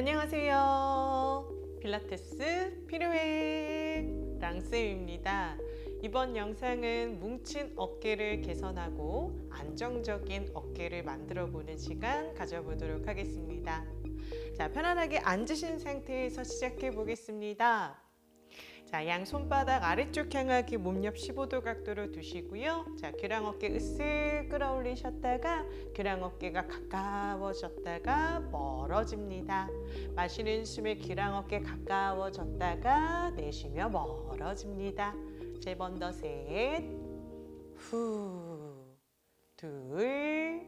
안녕하세요. 필라테스 필요해 랑쌤입니다. 이번 영상은 뭉친 어깨를 개선하고 안정적인 어깨를 만들어 보는 시간 가져보도록 하겠습니다. 자, 편안하게 앉으신 상태에서 시작해 보겠습니다. 자, 양 손바닥 아래쪽 향하게 몸옆 15도 각도로 두시고요. 자, 교량 어깨 으쓱 끌어올리셨다가 교량 어깨가 가까워졌다가 멀어집니다. 마시는 숨에 교량 어깨 가까워졌다가 내쉬며 멀어집니다. 세 번 더 셋, 후, 둘,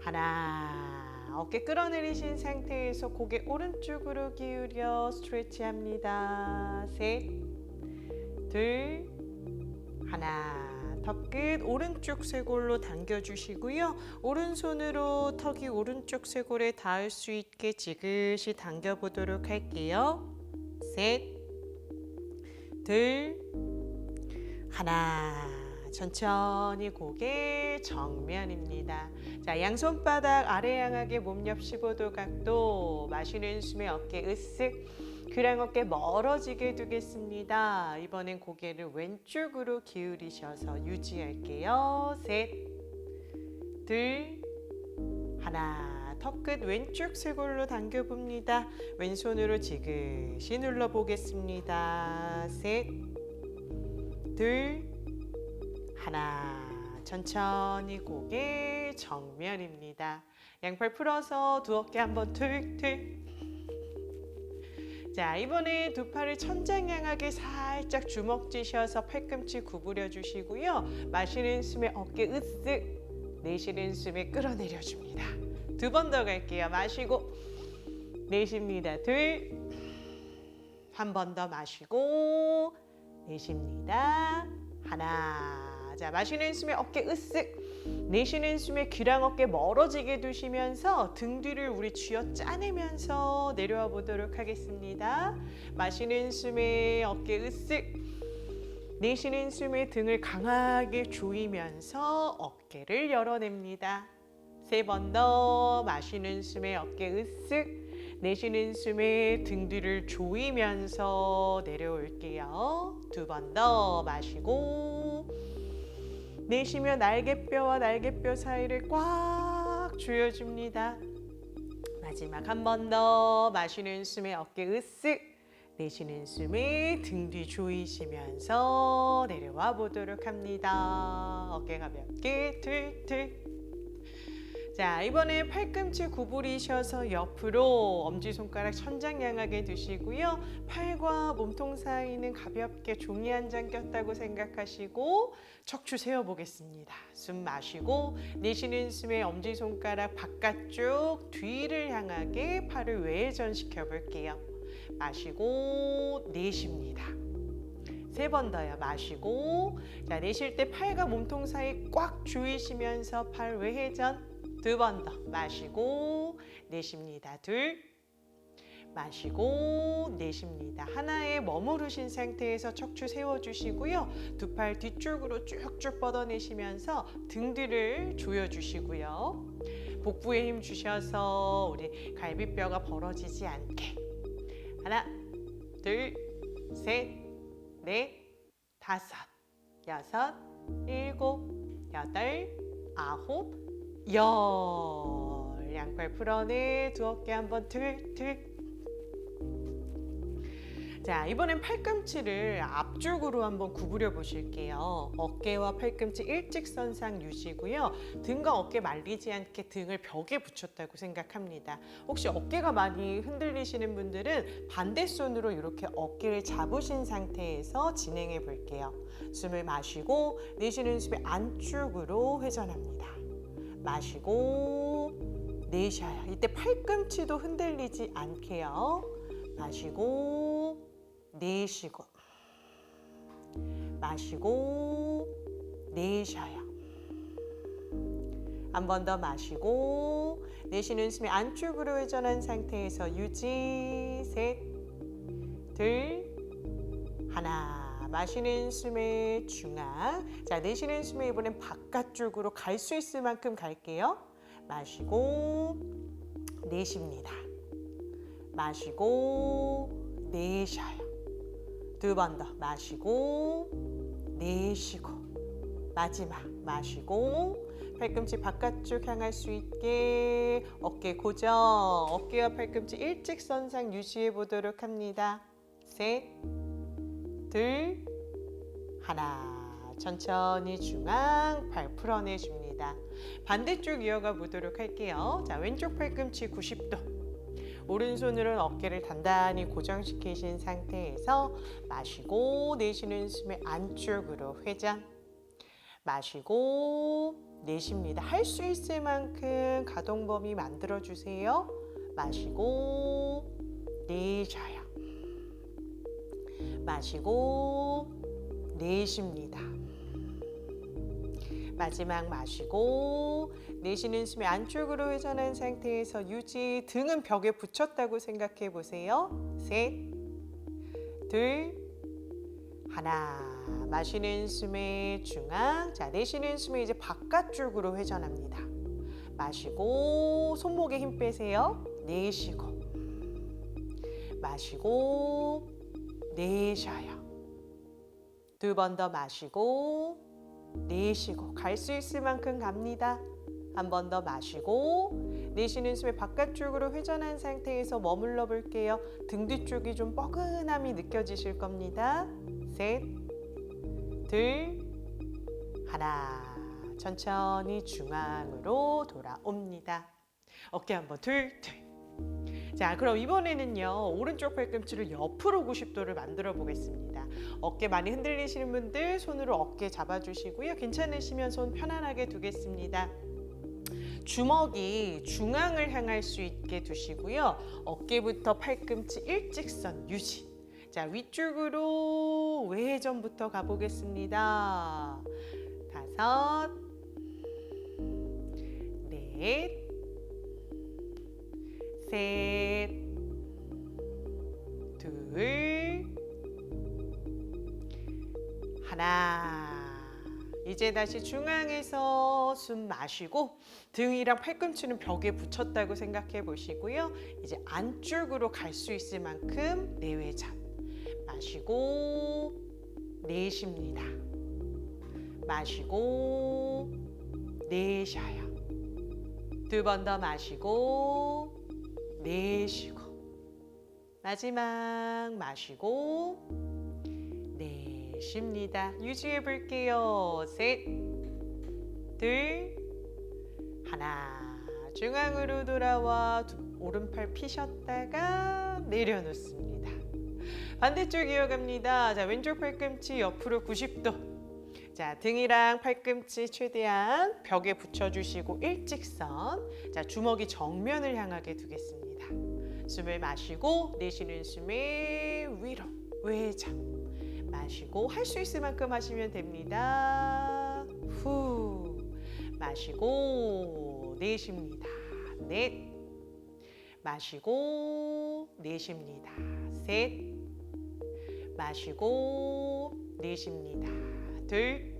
하나. 어깨 끌어내리신 상태에서 고개 오른쪽으로 기울여 스트레치합니다. 셋, 둘, 하나. 턱끝 오른쪽 쇄골로 당겨주시고요. 오른손으로 턱이 오른쪽 쇄골에 닿을 수 있게 지그시 당겨보도록 할게요. 셋, 둘, 하나. 천천히 고개 정면입니다. 자, 양손바닥 아래 향하게 몸 옆 15도 각도 마시는 숨에 어깨 으쓱 교량 어깨 멀어지게 두겠습니다. 이번엔 고개를 왼쪽으로 기울이셔서 유지할게요. 셋, 둘, 하나. 턱끝 왼쪽 쇄골로 당겨 봅니다. 왼손으로 지그시 눌러 보겠습니다. 셋, 둘, 하나. 천천히 고개 정면입니다. 양팔 풀어서 두 어깨 한번 툭툭. 자, 이번에 두 팔을 천장 향하게 살짝 주먹 쥐셔서 팔꿈치 구부려 주시고요. 마시는 숨에 어깨 으쓱, 내쉬는 숨에 끌어내려 줍니다. 두 번 더 갈게요. 마시고 내쉽니다. 둘. 한 번 더 마시고 내쉽니다. 하나. 자, 마시는 숨에 어깨 으쓱. 내쉬는 숨에 귀랑 어깨 멀어지게 두시면서 등 뒤를 우리 쥐어 짜내면서 내려와 보도록 하겠습니다. 마시는 숨에 어깨 으쓱. 내쉬는 숨에 등을 강하게 조이면서 어깨를 열어냅니다. 세 번 더 마시는 숨에 어깨 으쓱. 내쉬는 숨에 등 뒤를 조이면서 내려올게요. 두 번 더 마시고 내쉬며 날개뼈와 날개뼈 사이를 꽉 조여줍니다. 마지막 한 번 더 마시는 숨에 어깨 으쓱 내쉬는 숨에 등 뒤 조이시면서 내려와 보도록 합니다. 어깨 가볍게 툴툴 자 이번에 팔꿈치 구부리셔서 옆으로 엄지손가락 천장 향하게 두시고요. 팔과 몸통 사이는 가볍게 종이 한 장 꼈다고 생각하시고 척추 세워보겠습니다. 숨 마시고 내쉬는 숨에 엄지손가락 바깥쪽 뒤를 향하게 팔을 외전시켜 볼게요. 마시고 내쉽니다. 세번 더요. 마시고 자 내쉴 때 팔과 몸통 사이 꽉 조이시면서 팔 외회전 두 번 더 마시고 내쉽니다. 둘 마시고 내쉽니다. 하나에 머무르신 상태에서 척추 세워주시고요. 두 팔 뒤쪽으로 쭉쭉 뻗어내시면서 등 뒤를 조여주시고요. 복부에 힘 주셔서 우리 갈비뼈가 벌어지지 않게 하나, 둘, 셋, 넷, 다섯, 여섯, 일곱, 여덟, 아홉, 열 양팔 풀어내 두 어깨 한번 툭툭 자 이번엔 팔꿈치를 앞쪽으로 한번 구부려 보실게요. 어깨와 팔꿈치 일직선상 유지고요. 등과 어깨 말리지 않게 등을 벽에 붙였다고 생각합니다. 혹시 어깨가 많이 흔들리시는 분들은 반대손으로 이렇게 어깨를 잡으신 상태에서 진행해 볼게요. 숨을 마시고 내쉬는 숨에 안쪽으로 회전합니다 마시고 내쉬어요. 이때 팔꿈치도 흔들리지 않게요. 마시고 내쉬고 마시고 내쉬어요. 한 번 더 마시고 내쉬는 숨이 안쪽으로 회전한 상태에서 유지 셋, 둘, 하나 마시는 숨의 중앙 자 내쉬는 숨에 이번엔 바깥쪽으로 갈 수 있을 만큼 갈게요 마시고 내쉽니다. 마시고 내쉬어요. 두 번 더 마시고 내쉬고 마지막 마시고 팔꿈치 바깥쪽 향할 수 있게 어깨 고정 어깨와 팔꿈치 일직선상 유지해 보도록 합니다. 셋, 둘, 하나 천천히 중앙 발 풀어내 줍니다. 반대쪽 이어가 보도록 할게요. 자 왼쪽 팔꿈치 90도 오른손으로는 어깨를 단단히 고정시키신 상태에서 마시고 내쉬는 숨에 안쪽으로 회전 마시고 내쉽니다. 할 수 있을 만큼 가동 범위 만들어 주세요. 마시고 내쉬어요. 마시고 내쉽니다. 마지막 마시고 내쉬는 숨이 안쪽으로 회전한 상태에서 유지 등은 벽에 붙였다고 생각해 보세요. 셋, 둘, 하나. 마시는 숨의 중앙. 자, 내쉬는 숨에 이제 바깥쪽으로 회전합니다. 마시고 손목에 힘 빼세요. 내쉬고 마시고 내쉬어요. 두 번 더 마시고 내쉬고 갈 수 있을 만큼 갑니다. 한 번 더 마시고 내쉬는 숨에 바깥쪽으로 회전한 상태에서 머물러 볼게요. 등 뒤쪽이 좀 뻐근함이 느껴지실 겁니다. 셋, 둘, 하나. 천천히 중앙으로 돌아옵니다. 어깨 한번 툴툴. 자, 그럼 이번에는요, 오른쪽 팔꿈치를 옆으로 90도를 만들어 보겠습니다. 어깨 많이 흔들리시는 분들 손으로 어깨 잡아주시고요. 괜찮으시면 손 편안하게 두겠습니다. 주먹이 중앙을 향할 수 있게 두시고요. 어깨부터 팔꿈치 일직선 유지. 자, 위쪽으로 외전부터 가보겠습니다. 다섯, 넷, 셋, 둘, 하나. 이제 다시 중앙에서 숨 마시고 등이랑 팔꿈치는 벽에 붙였다고 생각해 보시고요. 이제 안쪽으로 갈 수 있을 만큼 내외전. 마시고 내쉽니다. 마시고 내쉬어요. 두 번 더 마시고 내쉬고 마지막 마시고 내쉽니다. 유지해 볼게요. 셋, 둘, 하나. 중앙으로 돌아와 두- 오른팔 피셨다가 내려놓습니다. 반대쪽 이어갑니다. 자, 왼쪽 팔꿈치 옆으로 90도. 자, 등이랑 팔꿈치 최대한 벽에 붙여주시고 일직선. 자, 주먹이 정면을 향하게 두겠습니다. 숨을 마시고 내쉬는 숨에 위로 외장. 마시고 할 수 있을 만큼 하시면 됩니다. 후 마시고 내쉽니다. 넷 마시고 내쉽니다. 셋 마시고 내쉽니다. 둘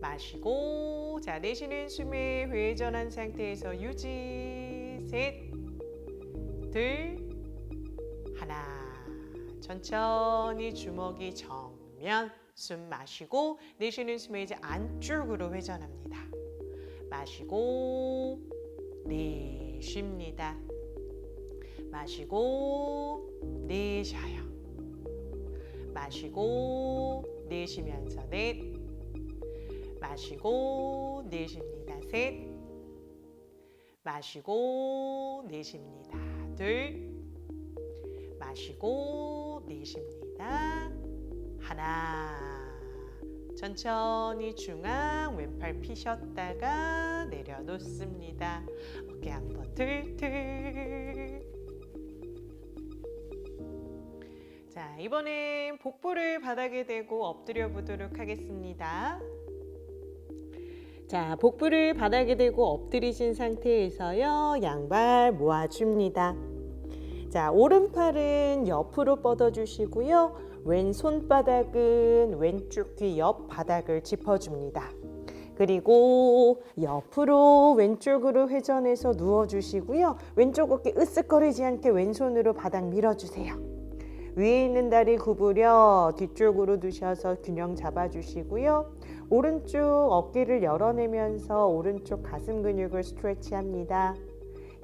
마시고 자 내쉬는 숨에 회전한 상태에서 유지 셋 둘 하나 천천히 주먹이 정면 숨 마시고 내쉬는 숨에 이제 안쪽으로 회전합니다. 마시고 내쉽니다. 마시고 내쉬어요. 마시고 내쉬면서 넷 마시고 내쉽니다. 셋 마시고 내쉽니다. 둘 마시고 내쉽니다. 하나. 천천히 중앙 왼팔 피셨다가 내려놓습니다. 어깨 한번 틀틀. 자, 이번엔 복부를 바닥에 대고 엎드려 보도록 하겠습니다. 자, 복부를 바닥에 대고 엎드리신 상태에서요. 양발 모아줍니다. 자, 오른팔은 옆으로 뻗어주시고요. 왼 손바닥은 왼쪽 귀 옆 바닥을 짚어줍니다. 그리고 옆으로 왼쪽으로 회전해서 누워주시고요. 왼쪽 어깨 으쓱거리지 않게 왼손으로 바닥 밀어주세요. 위에 있는 다리 구부려 뒤쪽으로 두셔서 균형 잡아주시고요. 오른쪽 어깨를 열어내면서 오른쪽 가슴 근육을 스트레치합니다.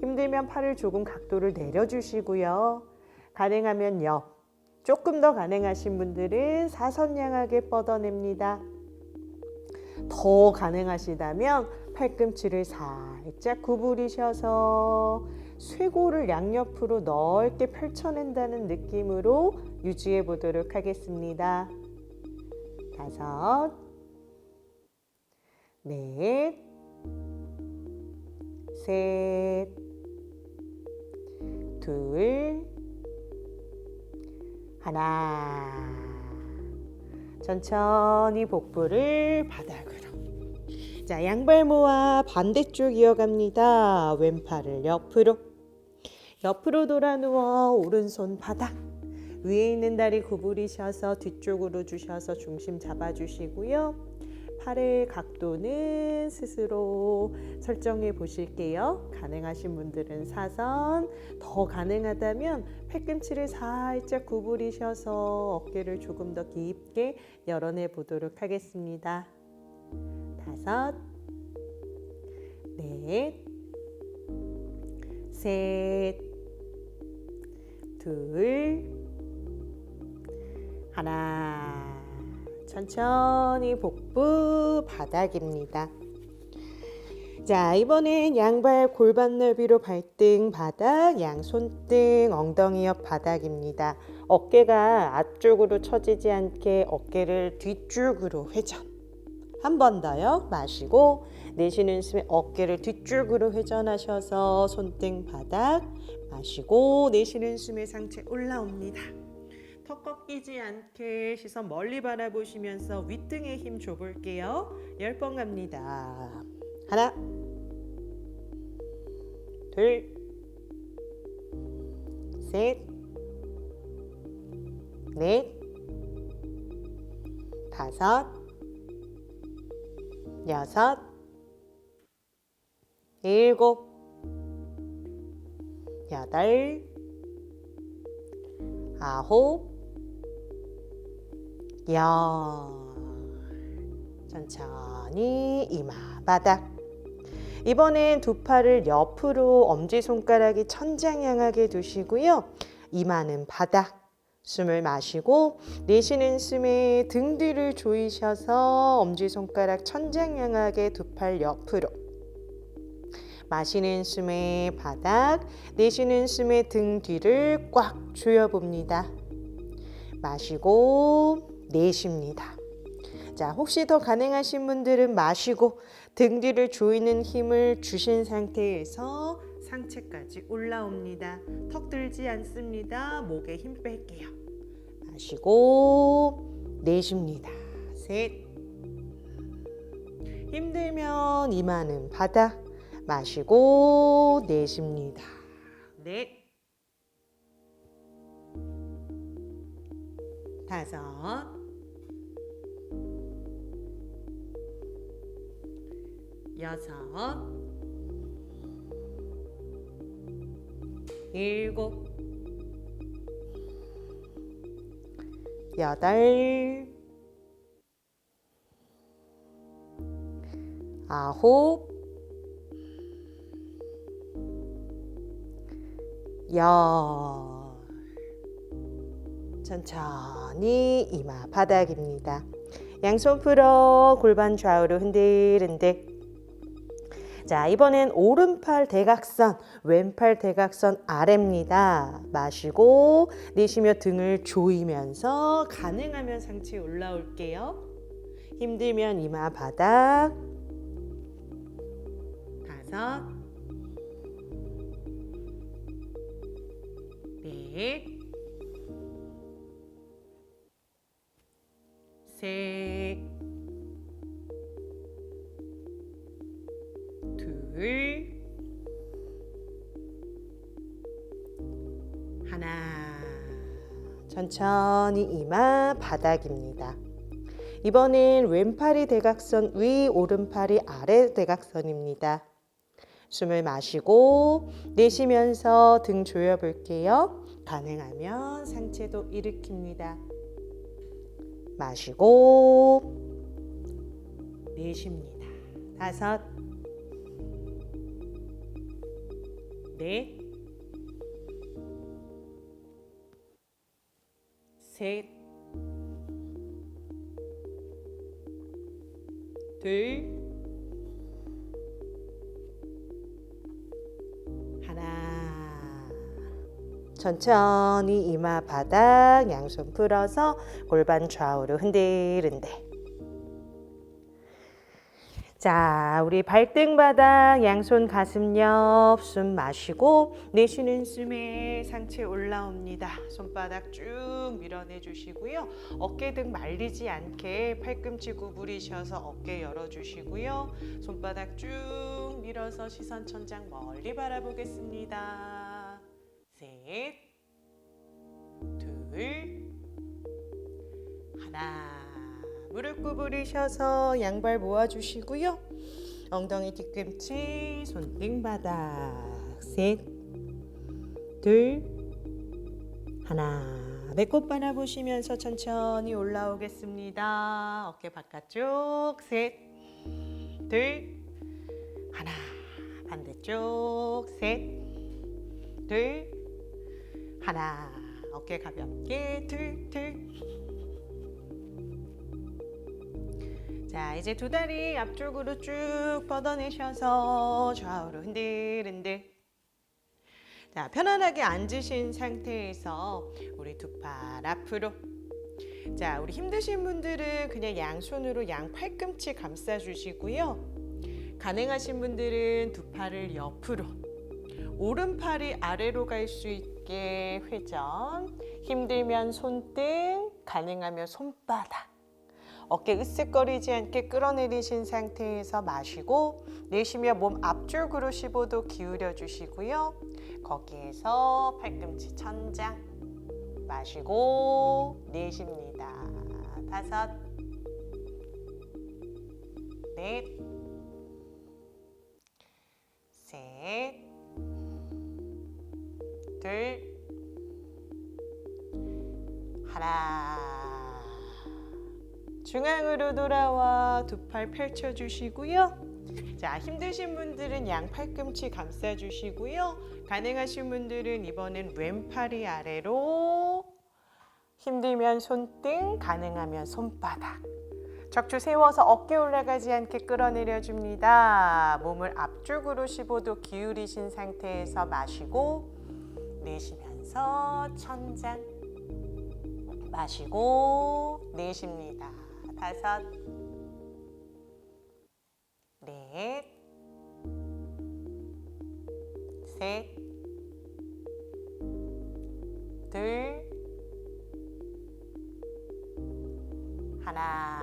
힘들면 팔을 조금 각도를 내려주시고요. 가능하면 옆, 조금 더 가능하신 분들은 사선양하게 뻗어냅니다. 더 가능하시다면 팔꿈치를 살짝 구부리셔서 쇄골을 양옆으로 넓게 펼쳐낸다는 느낌으로 유지해 보도록 하겠습니다. 다섯, 넷, 셋, 둘, 하나. 천천히 복부를 바닥으로. 자, 양발 모아 반대쪽 이어갑니다. 왼팔을 옆으로. 옆으로 돌아 누워 오른손 바닥. 위에 있는 다리 구부리셔서 뒤쪽으로 주셔서 중심 잡아주시고요. 팔의 각도는 스스로 설정해 보실게요. 가능하신 분들은 사선, 더 가능하다면 팔꿈치를 살짝 구부리셔서 어깨를 조금 더 깊게 열어내 보도록 하겠습니다. 다섯, 넷, 셋, 둘, 하나. 천천히 복부 바닥입니다. 자, 이번엔 양발 골반 넓이로 발등 바닥, 양 손등 엉덩이 옆 바닥입니다. 어깨가 앞쪽으로 처지지 않게 어깨를 뒤쪽으로 회전. 한 번 더요. 마시고 내쉬는 숨에 어깨를 뒤쪽으로 회전하셔서 손등 바닥 마시고 내쉬는 숨에 상체 올라옵니다. 턱 꺾이지 않게 시선 멀리 바라보시면서 윗등에 힘 줘볼게요. 열 번 갑니다. 하나, 둘, 셋, 넷, 다섯, 여섯, 일곱, 여덟, 아홉, 열. 천천히 이마 바닥. 이번엔 두 팔을 옆으로 엄지손가락이 천장 향하게 두시고요. 이마는 바닥. 숨을 마시고 내쉬는 숨에 등 뒤를 조이셔서 엄지손가락 천장 향하게 두 팔 옆으로. 마시는 숨에 바닥, 내쉬는 숨에 등 뒤를 꽉 조여봅니다. 마시고 내쉽니다. 자, 혹시 더 가능하신 분들은 마시고 등 뒤를 조이는 힘을 주신 상태에서 상체까지 올라옵니다. 턱 들지 않습니다. 목에 힘 뺄게요. 마시고 내쉽니다. 셋. 힘들면 이마는 바닥. 마시고 내쉽니다. 넷. 다섯. 여섯. 일곱. 여덟. 아홉. 열. 천천히 이마 바닥입니다. 양손 풀어 골반 좌우로 흔들흔들. 자, 이번엔 오른팔 대각선, 왼팔 대각선 아래입니다. 마시고 내쉬며 등을 조이면서 가능하면 상체 올라올게요. 힘들면 이마 바닥. 다섯. 넷. 셋. 둘. 하나. 천천히 이마 바닥입니다. 이번엔 왼팔이 대각선 위, 오른팔이 아래 대각선입니다. 숨을 마시고 내쉬면서 등 조여 볼게요. 가능하면 상체도 일으킵니다. 마시고 내쉽니다. 다섯 넷 셋, 둘, 천천히 이마 바닥 양손 풀어서 골반 좌우로 흔들흔들. 자, 우리 발등 바닥 양손 가슴 옆 숨 마시고 내쉬는 숨에 상체 올라옵니다. 손바닥 쭉 밀어내 주시고요. 어깨 등 말리지 않게 팔꿈치 구부리셔서 어깨 열어 주시고요. 손바닥 쭉 밀어서 시선 천장 멀리 바라보겠습니다. 셋, 둘, 하나. 무릎 구부리셔서 양발 모아주시고요. 엉덩이 뒤꿈치, 손등 바닥. 셋, 둘, 하나. 배꼽 바라보시면서 천천히 올라오겠습니다. 어깨 바깥쪽. 셋, 둘, 하나. 반대쪽. 셋, 둘, 하나. 어깨 가볍게. 둘, 둘. 자, 이제 두 다리 앞쪽으로 쭉 뻗어내셔서 좌우로 흔들흔들. 자, 편안하게 앉으신 상태에서 우리 두 팔 앞으로. 자, 우리 힘드신 분들은 그냥 양손으로 양 팔꿈치 감싸 주시고요. 가능하신 분들은 두 팔을 옆으로. 오른팔이 아래로 갈 수 있게 회전. 힘들면 손등, 가능하면 손바닥. 어깨 으쓱거리지 않게 끌어내리신 상태에서 마시고 내쉬며 몸 앞쪽으로 15도 기울여 주시고요. 거기에서 팔꿈치 천장 마시고 내쉽니다. 다섯 넷 셋, 둘, 하나. 중앙으로 돌아와 두 팔 펼쳐 주시고요. 자, 힘드신 분들은 양 팔꿈치 감싸 주시고요. 가능하신 분들은 이번엔 왼팔이 아래로 힘들면 손등, 가능하면 손바닥. 척추 세워서 어깨 올라가지 않게 끌어내려 줍니다. 몸을 앞쪽으로 15도 기울이신 상태에서 마시고 내쉬면서 천장 마시고 내쉽니다. 다섯, 넷, 셋, 둘, 하나.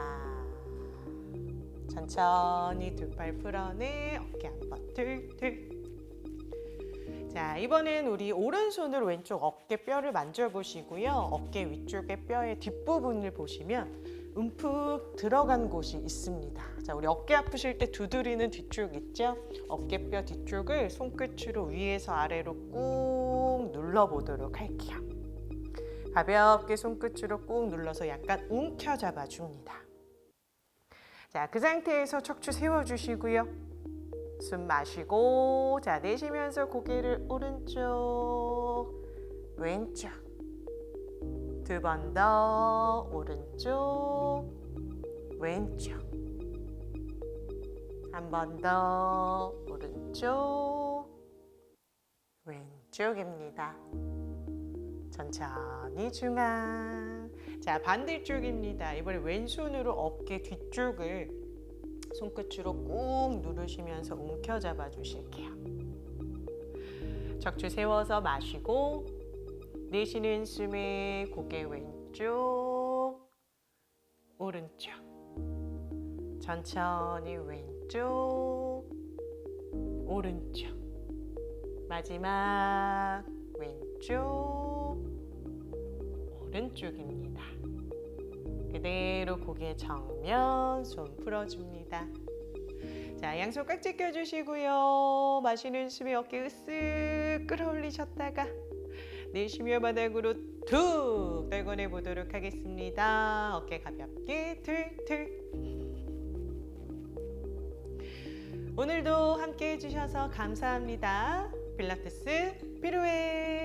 천천히 두 팔 풀어내 어깨 한번 둘, 둘. 자, 이번엔 우리 오른손으로 왼쪽 어깨 뼈를 만져보시고요. 어깨 위쪽의 뼈의 뒷부분을 보시면 움푹 들어간 곳이 있습니다. 자, 우리 어깨 아프실 때 두드리는 뒤쪽 있죠? 어깨뼈 뒤쪽을 손끝으로 위에서 아래로 꾹 눌러보도록 할게요. 가볍게 손끝으로 꾹 눌러서 약간 움켜 잡아줍니다. 자, 그 상태에서 척추 세워주시고요. 숨 마시고, 자, 내쉬면서 고개를 오른쪽, 왼쪽. 두 번 더, 오른쪽, 왼쪽. 한 번 더, 오른쪽, 왼쪽입니다. 천천히 중앙. 자, 반대쪽입니다. 이번에 왼손으로 어깨 뒤쪽을 손끝으로 꾹 누르시면서 움켜 잡아 주실게요. 척추 세워서 마시고 내쉬는 숨에 고개 왼쪽, 오른쪽. 천천히 왼쪽, 오른쪽. 마지막 왼쪽, 오른쪽입니다. 그대로 고개 정면 손 풀어줍니다. 자, 양손 깍지 껴주시고요. 마시는 숨에 어깨 으쓱 끌어올리셨다가 내쉬며 바닥으로 툭 떨궈내 보도록 하겠습니다. 어깨 가볍게 툴툴. 오늘도 함께 해주셔서 감사합니다. 필라테스 피루에